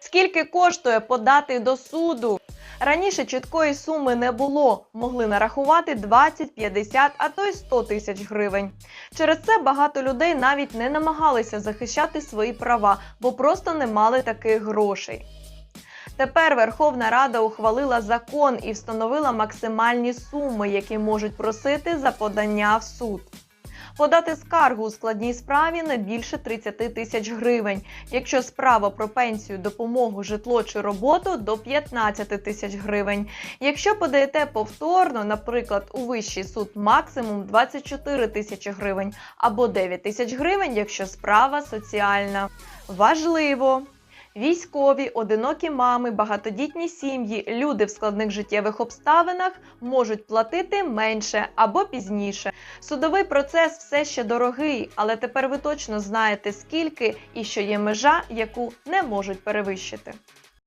Скільки коштує подати до суду? Раніше чіткої суми не було, могли нарахувати 20, 50, а то й 100 тисяч гривень. Через це багато людей навіть не намагалися захищати свої права, бо просто не мали таких грошей. Тепер Верховна Рада ухвалила закон і встановила максимальні суми, які можуть просити за подання в суд. Подати скаргу у складній справі не більше 30 тисяч гривень. Якщо справа про пенсію, допомогу, житло чи роботу до 15 тисяч гривень. Якщо подаєте повторно, наприклад, у вищий суд максимум 24 тисячі гривень або 9 тисяч гривень, якщо справа соціальна. Важливо! Військові, одинокі мами, багатодітні сім'ї, люди в складних життєвих обставинах можуть платити менше або пізніше. Судовий процес все ще дорогий, але тепер ви точно знаєте скільки і що є межа, яку не можуть перевищити.